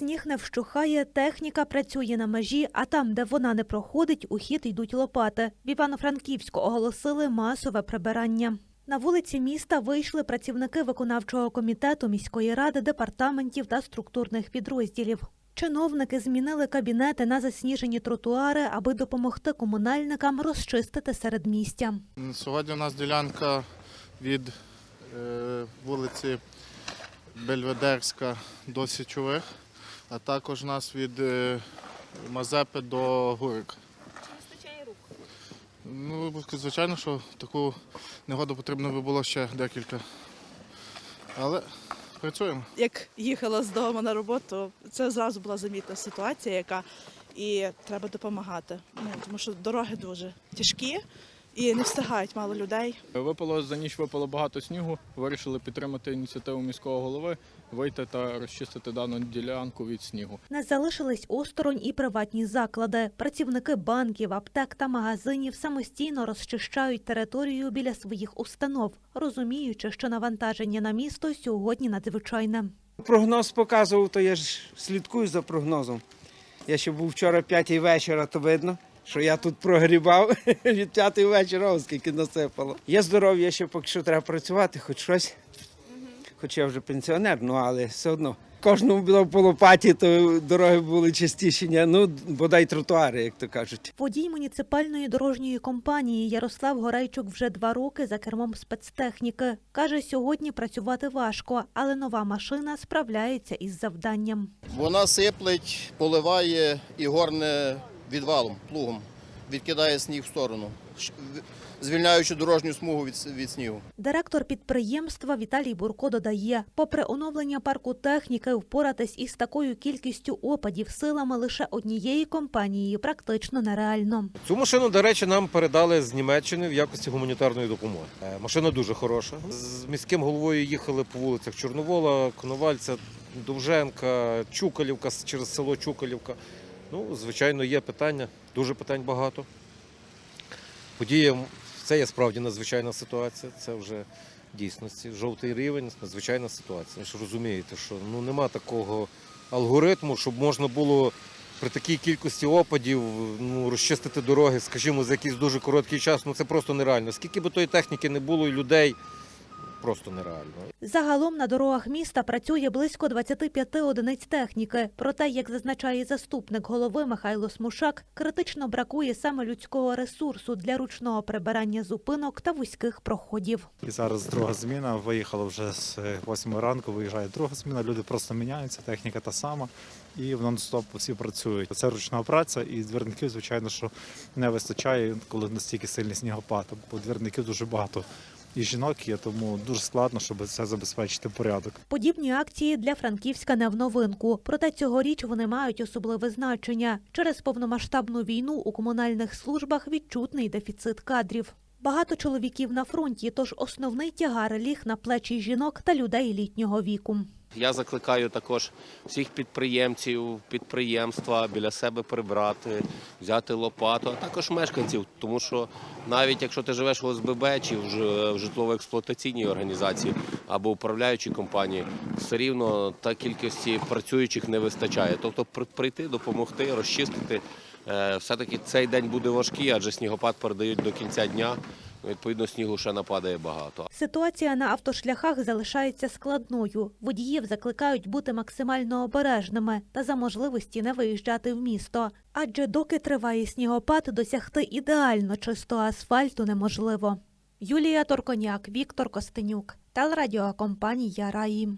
Сніг не вщухає, техніка працює на межі, а там, де вона не проходить, у хід йдуть лопати. В Івано-Франківську оголосили масове прибирання. На вулиці міста вийшли працівники виконавчого комітету міської ради, департаментів та структурних підрозділів. Чиновники змінили кабінети на засніжені тротуари, аби допомогти комунальникам розчистити середмістя. Сьогодні у нас ділянка від е, вулиці Бельведерська до Січових, а також нас від е, Мазепи до Гурик. Ну, звичайно, що таку негоду потрібно би було ще декілька. Але працюємо. як їхала з дому на роботу, це зразу була замітна ситуація, яка і треба допомагати. Ну, тому що дороги дуже тяжкі і не встигають мало людей. Випало за ніч випало багато снігу. Вирішили підтримати ініціативу міського голови, вийти та розчистити дану ділянку від снігу. Не залишились осторонь і приватні заклади. Працівники банків, аптек та магазинів самостійно розчищають територію біля своїх установ, розуміючи, що навантаження на місто сьогодні надзвичайне. Прогноз показував, то я ж слідкую за прогнозом. Я ще був вчора п'ятій вечора, то видно, що я тут прогрібав від п'ятої вечора, оскільки насипало. Є здоров'я, ще поки що треба працювати, хоч щось. Хоч я вже пенсіонер, ну але все одно. Кожному було по лопаті, то дороги були чистіші, ну бодай тротуари, як то кажуть. Водій муніципальної дорожньої компанії Ярослав Горейчук вже два роки за кермом спецтехніки. Каже, сьогодні працювати важко, але нова машина справляється із завданням. Вона сиплить, поливає і горне відвалом, плугом, відкидає сніг в сторону, звільняючи дорожню смугу від, від снігу. Директор підприємства Віталій Бурко додає, попри оновлення парку техніки, впоратись із такою кількістю опадів силами лише однієї компанії практично нереально. Цю машину, до речі, нам передали з Німеччини в якості гуманітарної допомоги. Е, Машина дуже хороша. З міським головою їхали по вулицях Чорновола, Коновальця, Довженка, Чукалівка через село Чукалівка. Ну, звичайно, є питання, дуже питань багато. Подія, це є справді надзвичайна ситуація. Це вже дійсності. Жовтий рівень, надзвичайна ситуація. Ви ж розумієте, що ну, нема такого алгоритму, щоб можна було при такій кількості опадів ну, розчистити дороги, скажімо, за якийсь дуже короткий час, ну це просто нереально. Скільки би тої техніки не було і людей, просто нереально. Загалом на дорогах міста працює близько 25 одиниць техніки. Проте, як зазначає заступник голови Михайло Смушак, критично бракує саме людського ресурсу для ручного прибирання зупинок та вузьких проходів. І зараз друга зміна. Виїхала вже з 8 ранку, виїжджає друга зміна. Люди просто міняються, техніка та сама, і в нон-стоп всі працюють. Це ручна праця, і двірників, звичайно, що не вистачає, коли настільки сильний снігопад. Бо двірників дуже багато і жінок є, тому дуже складно, щоб це забезпечити порядок. Подібні акції для Франківська не в новинку. Проте цьогоріч вони мають особливе значення. Через повномасштабну війну у комунальних службах відчутний дефіцит кадрів. Багато чоловіків на фронті, тож основний тягар ліг на плечі жінок та людей літнього віку. Я закликаю також всіх підприємців, підприємства біля себе прибрати, взяти лопату, а також мешканців, тому що навіть якщо ти живеш в ОСББ чи в житлово-експлуатаційній організації або управляючій компанії, все рівно та кількості працюючих не вистачає. Тобто прийти, допомогти, розчистити. Е, Все-таки цей день буде важкий, адже снігопад передають до кінця дня. Відповідно, снігу ще нападає багато. Ситуація на автошляхах залишається складною. Водіїв закликають бути максимально обережними та за можливості не виїжджати в місто. Адже доки триває снігопад, досягти ідеально чистого асфальту неможливо. Юлія Торконяк, Віктор Костенюк, телерадіокомпанія Раї.